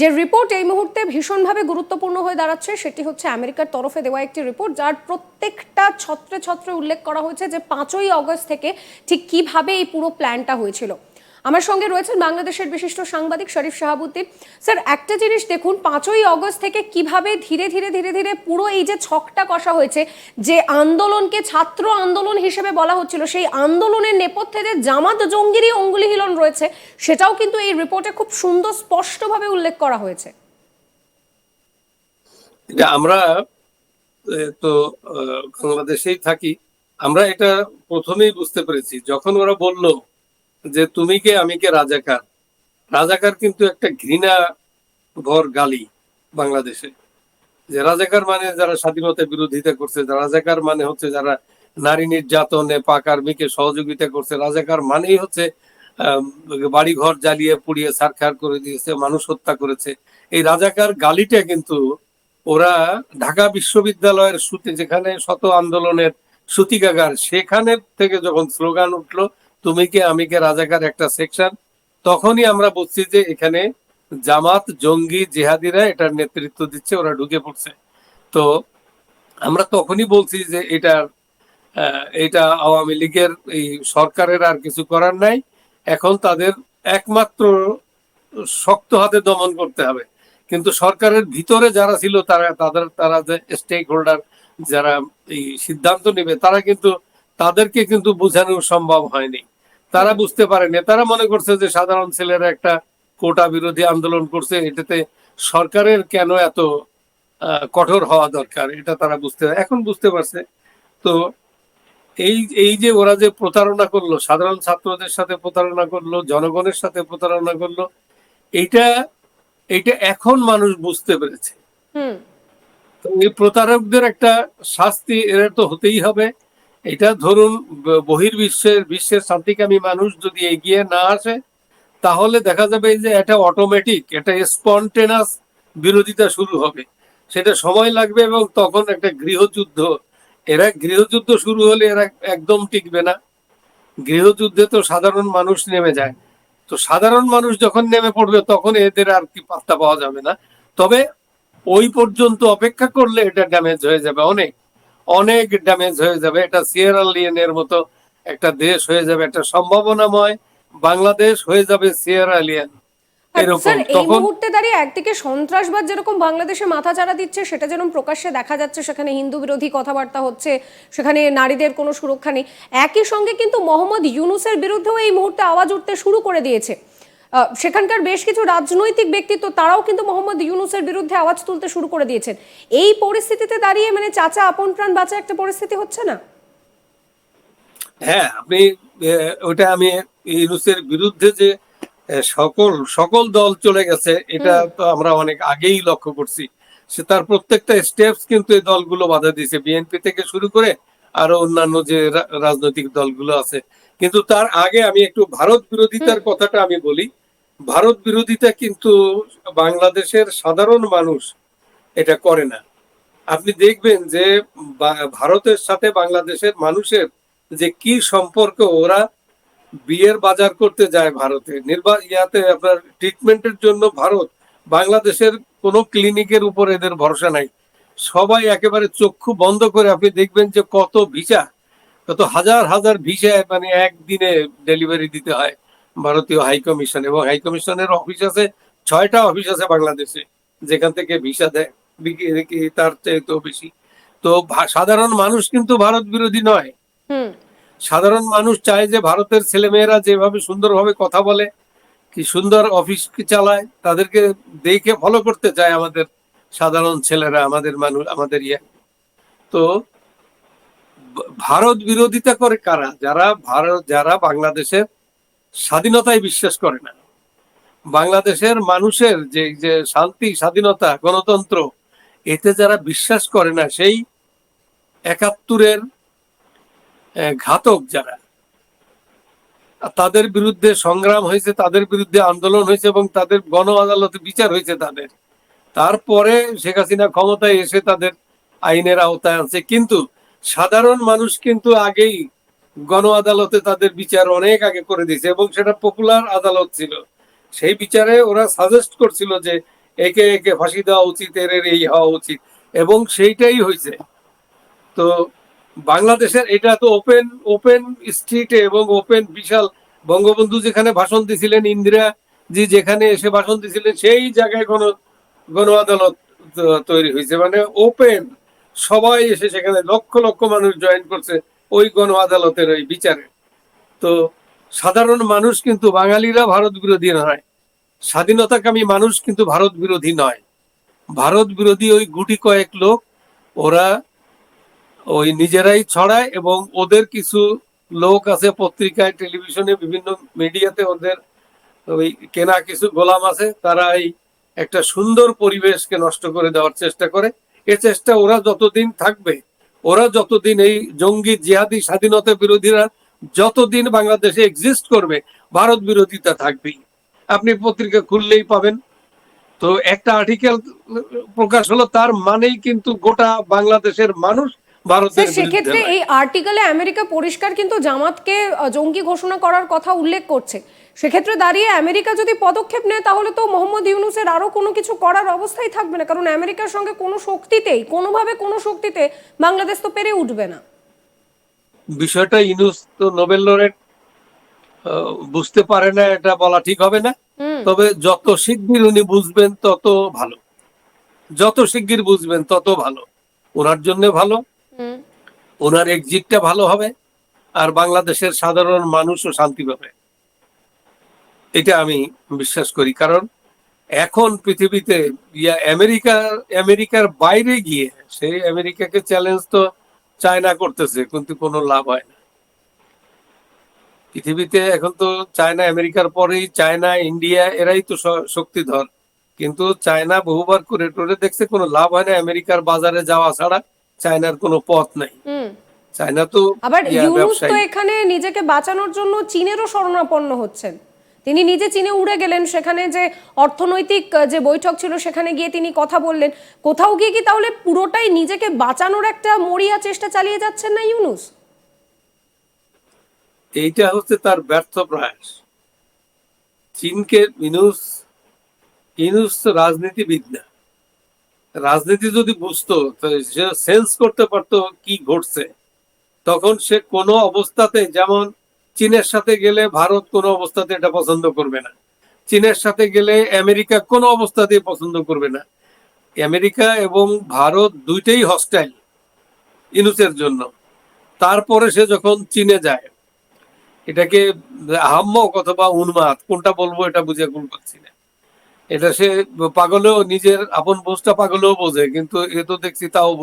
যে রিপোর্ট এই মুহূর্তে ভীষণভাবে গুরুত্বপূর্ণ হয়ে দাঁড়াচ্ছে, সেটি হচ্ছে আমেরিকার তরফে দেওয়া একটি রিপোর্ট যার প্রত্যেকটা ছত্রে ছত্রে উল্লেখ করা হয়েছে যে পাঁচই অগস্ট থেকে ঠিক কীভাবে এই পুরো প্ল্যানটা হয়েছিল। আমার সঙ্গে রয়েছেন বাংলাদেশের বিশিষ্ট সাংবাদিক শরীফ শাহাবুদ্দিন। স্যার, একটা জিনিস দেখুন, পাঁচই অগস্ট থেকে কীভাবে ধীরে ধীরে ধীরে ধীরে পুরো এই যে ছকটা কষা হয়েছে, যে আন্দোলনকে ছাত্র আন্দোলন হিসেবে বলা হচ্ছিল, সেই আন্দোলনের নেপথ্যে যে জামাত জঙ্গিরই অঙ্গুলি হিলন রয়েছে, সেটাও কিন্তু এই রিপোর্টে খুব সুন্দর স্পষ্টভাবে উল্লেখ করা হয়েছে। আমরা তো বাংলাদেশেই থাকি। আমরা এটা প্রথমেই বুঝতে পেরেছি। যখন ওরা বলল যে তুমি কে, আমি কে রাজাকার। রাজাকার কিন্তু একটা ঘৃণা ভর গালি বাংলাদেশে। যে রাজাকার মানে যারা স্বাধীনতা বিরোধিতা করছে রাজাকার মানে হচ্ছে যারা নারী নির্যাতনে পাক আর্মিকে সহযোগিতা করছে, রাজাকার মানেই হচ্ছে বাড়ি ঘর জ্বালিয়ে পুড়িয়ে সারখার করে দিয়েছে, মানুষ হত্যা করেছে। এই রাজাকার গালিটা কিন্তু ওরা ঢাকা বিশ্ববিদ্যালয়ের সুতি যেখানে শত আন্দোলনের সুতিকাগার, সেখানে থেকে যখন স্লোগান উঠল তুমি কে, আমি কে রাজাকার একটা সেকশন তখনই আমরা বুঝছি যে এখানে জামাত, জঙ্গি, জেহাদিরা এটার নেতৃত্ব দিচ্ছে, ওরা ঢুকে পড়ছে। তো আমরা তখনই বলছি যে এটা এটা আওয়ামী লীগের এই সরকারের আর কিছু করার নাই। এখন তাদের একমাত্র শক্ত হাতে দমন করতে হবে। কিন্তু সরকারের ভিতরে যারা ছিল, তারা, তাদের, তারা যে স্টেক হোল্ডার যারা এই সিদ্ধান্ত নেবে, তারা কিন্তু তাদেরকে কিন্তু বোঝানো সম্ভব হয়নি। তারা বুঝতে পারেনি তারা মনে করছে যে সাধারণ ছেলেরা একটা কোটা বিরোধী আন্দোলন করছে এটাতে সরকারের কেন এত কঠোর হওয়া দরকার এটা তারা বুঝতে এখন বুঝতে পারছে। তো এই এই যে ওরা যে প্রতারণা করল সাধারণ ছাত্রদের সাথে প্রতারণা করল জনগণের সাথে প্রতারণা করল এইটা এইটা এখন মানুষ বুঝতে পেরেছে। হুম। তো এই প্রতারকদের একটা শাস্তি এর তো হতেই হবে। এটা ধরুন বহির্বিশ্বের, বিশ্বের শান্তিকামী মানুষ যদি এগিয়ে না আসে, তাহলে দেখা যাবে যে এটা অটোমেটিক এটা স্পন্টেনাস বিরোধিতা শুরু হবে। সেটা সময় লাগবে এবং তখন একটা গৃহযুদ্ধ। এরা গৃহযুদ্ধ শুরু হলে এরা একদম টিকবে না। গৃহযুদ্ধে তো সাধারণ মানুষ নেমে যায়। তো সাধারণ মানুষ যখন নেমে পড়বে, তখন এদের আর কি পাত্তা পাওয়া যাবে না। তবে ওই পর্যন্ত অপেক্ষা করলে এটা ড্যামেজ হয়ে যাবে অনেক। অনেক ড্যামেজ হয়ে যাবে। এটা সিয়েরা লিয়েনের মতো একটা দেশ হয়ে যাবে একটা সম্ভাবনাময় বাংলাদেশ হয়ে যাবে সিয়েরা লিয়েন স্যার এই মুহূর্তে দাঁড়িয়ে একদিকে সন্ত্রাসবাদ যেরকম বাংলাদেশে মাথা চাড়া দিচ্ছে সেটা যেরকম প্রকাশ্যে দেখা যাচ্ছে সেখানে হিন্দু বিরোধী কথাবার্তা হচ্ছে সেখানে নারীদের কোনো সুরক্ষা নেই একই সঙ্গে কিন্তু মোহাম্মদ ইউনুসের বিরুদ্ধেও এই মুহূর্তে আওয়াজ উঠতে শুরু করে দিয়েছে। সেখানকার বেশ কিছু রাজনৈতিক ব্যক্তিত্ব তারাও কিন্তু মোহাম্মদ ইউনুসের বিরুদ্ধে আওয়াজ তুলতে শুরু করে দিয়েছেন। এই পরিস্থিতিতে দাঁড়িয়ে মানে চাচা আপন প্রাণ বাঁচা একটা পরিস্থিতি হচ্ছে না? হ্যাঁ আপনি ওটা আমি ইউনুসের বিরুদ্ধে যে সকল সকল দল চলে গেছে এটা তো আমরা অনেক আগেই লক্ষ্য করছি। সে তার প্রত্যেকটা স্টেপস কিন্তু এই দলগুলো বাধা দিয়েছে। বিএনপি থেকে শুরু করে আরও অন্যান্য যে রাজনৈতিক দলগুলো আছে। কিন্তু তার আগে আমি একটু ভারত বিরোধিতার কথাটা আমি বলি। ভারত বিরোধিতা কিন্তু বাংলাদেশের সাধারণ মানুষ এটা করে না। আপনি দেখবেন যে ভারতের সাথে বাংলাদেশের মানুষের যে কি সম্পর্ক, ওরা বিয়ের বাজার করতে যায় ভারতে। নির্বা, ইয়াতে আপনার ট্রিটমেন্টের জন্য ভারত, বাংলাদেশের কোনো ক্লিনিকের উপর এদের ভরসা নাই। সবাই একেবারে চক্ষু বন্ধ করে আপনি দেখবেন যে কত ভিসা, কত হাজার হাজার ভিসা মানে একদিনে ডেলিভারি দিতে হয়। ভারতীয় হাই কমিশন এবং হাই কমিশনের অফিস আছে ছয়টা অফিস আছে বাংলাদেশে যেখান থেকে ভিসা দেয় তার চাইতেও বেশি। তো সাধারণ মানুষ কিন্তু ভারত বিরোধী নয়। সাধারণ মানুষ চায় যে ভারতের ছেলেমেয়েরা যেভাবে সুন্দরভাবে কথা বলে কি সুন্দর অফিস চালায় তাদেরকে দেখে ফলো করতে চায় আমাদের সাধারণ ছেলেরা আমাদের মানুষ আমাদের ইয়ে। তো ভারত বিরোধিতা করে কারা? যারা ভারত যারা বাংলাদেশের স্বাধীনতায় বিশ্বাস করে না। বাংলাদেশের মানুষের যে যে শান্তি, স্বাধীনতা, গণতন্ত্র, এতে যারা বিশ্বাস করে না, সেই একাত্তরের ঘাতক যারা, তাদের বিরুদ্ধে সংগ্রাম হয়েছে, তাদের বিরুদ্ধে আন্দোলন হয়েছে এবং তাদের গণ আদালতে বিচার হয়েছে তাদের। তারপরে শেখ হাসিনা ক্ষমতায় এসে তাদের আইনের আওতায় আনছে। কিন্তু সাধারণ মানুষ কিন্তু আগেই গণ আদালতে তাদের বিচার অনেক আগে করে দিয়েছে এবং সেটা পপুলার আদালত ছিল। সেই বিচারে ওরা সাজেস্ট করছিল যে একে একে ফাঁসি দেওয়া উচিত, এর এই হওয়া উচিত এবং সেইটাই হয়েছে। তো বাংলাদেশের এটা তো ওপেন ওপেন স্ট্রিটে এবং ওপেন বিশাল বঙ্গবন্ধু যেখানে ভাষণ দিছিলেন, ইন্দিরা জি যেখানে এসে ভাষণ দিছিলেন, সেই জায়গায় কোনো গণ আদালত তৈরি হয়েছে। মানে ওপেন সবাই এসে সেখানে লক্ষ লক্ষ মানুষ জয়েন করছে। ওই গণ আদালতের ওই বিচারে। তো সাধারণ মানুষ কিন্তু বাঙালিরা ভারত বিরোধী নয়। স্বাধীনতাকামী মানুষ কিন্তু ভারত বিরোধী নয়। ভারত বিরোধী ওই গুটি কয়েক লোক, ওরা ওই নিজেরাই ছড়ায় এবং ওদের কিছু লোক আছে পত্রিকায়, টেলিভিশনে, বিভিন্ন মিডিয়াতে ওদের ওই কেনা কিছু গোলাম আছে, তারা এই একটা সুন্দর পরিবেশকে নষ্ট করে দেওয়ার চেষ্টা করে। এ চেষ্টা ওরা যতদিন থাকবে ওরা যতদিন এই জঙ্গি জিহাদি স্বাধীনতা বিরোধীরা যতদিন বাংলাদেশে এক্সিস্ট করবে ভারত বিরোধিতা থাকবেই। আপনি পত্রিকা খুললেই পাবেন। তো একটা আর্টিকেল প্রকাশ হলো তার মানেই কিন্তু গোটা বাংলাদেশের মানুষ ভারতের সেক্ষেত্রে এই আর্টিকেলে আমেরিকা পরিষ্কার কিন্তু জামাতকে জঙ্গি ঘোষণা করার কথা উল্লেখ করছে। সেক্ষেত্রে দাঁড়িয়ে আমেরিকা যদি পদক্ষেপ নেয় তাহলে তো মোহাম্মদ ইউনুসের আরও কোনো কিছু করার অবস্থাই থাকবে না। কারণ আমেরিকার সঙ্গে কোনো শক্তিতেই কোনোভাবে কোনো শক্তিতে বাংলাদেশ তো পেরে উঠবে না। বিষয়টা ইনুস তো নোবেল লরেট বুঝতে পারে না এটা বলা ঠিক হবে না। তবে যত শিগগির উনি বুঝবেন তত ভালো। যত শিগগির বুঝবেন তত ভালো। ওনার জন্য ভালো। ওনার এক্সিটটা ভালো হবে। আর বাংলাদেশের সাধারণ মানুষও শান্তি পাবে। এটা আমি বিশ্বাস করি। কারণ এখন পৃথিবীতে ইয়া আমেরিকা আমেরিকার বাইরে গিয়ে সেই আমেরিকাকে চ্যালেঞ্জ তো চায়না করতেছে কিন্তু কোনো লাভ হয় না। পৃথিবীতে এখন তো চায়না আমেরিকার পরেই চায়না ইন্ডিয়া এরাই তো শক্তিধর। কিন্তু চায়না বহুবার করে টোরে দেখছে কোনো লাভ হয় না আমেরিকার বাজারে যাওয়া ছাড়া চায়নার কোনো পথ নাই। চায়না তো আবার ইউনুস তো এখানে নিজেকে বাঁচানোর জন্য চীনেরও শরণাপন্ন হচ্ছেন। তিনি নিজে চীনে উড়ে গেলেন, সেখানে যে অর্থনৈতিক যে বৈঠক ছিল, সেখানে গিয়ে তিনি কথা বললেন। কোথাও গিয়ে কি তাহলে পুরোটাই নিজেকে বাঁচানোর একটা মরিয়া চেষ্টা চালিয়ে যাচ্ছেন না ইউনুস? এইটা হচ্ছে তার ব্যর্থ প্রয়াস। চীনকে ইনুস ইনুস রাজনীতিবিদ না। রাজনীতি যদি বুঝতো সেন্স করতে পারতো কি ঘটছে। তখন সে কোনো অবস্থাতে যেমন চীনের সাথে গেলে ভারত কোনো অবস্থাতে এটা পছন্দ করবে না। চীনের সাথে গেলে আমেরিকা কোনো অবস্থাতেই পছন্দ করবে না। আমেরিকা এবং ভারত দুইটাই হস্টাইল ইনুসের জন্য। তারপরে সে যখন চীনে যায়, এটাকে আহাম্মক অথবা উন্মাদ, কোনটা বলব এটা বুঝে কোন পাচ্ছি না। এটা সে পাগলেও নিজের আপন বোঝটা পাগলেও বোঝে, কিন্তু এ তো দেখছি তাও বোঝে।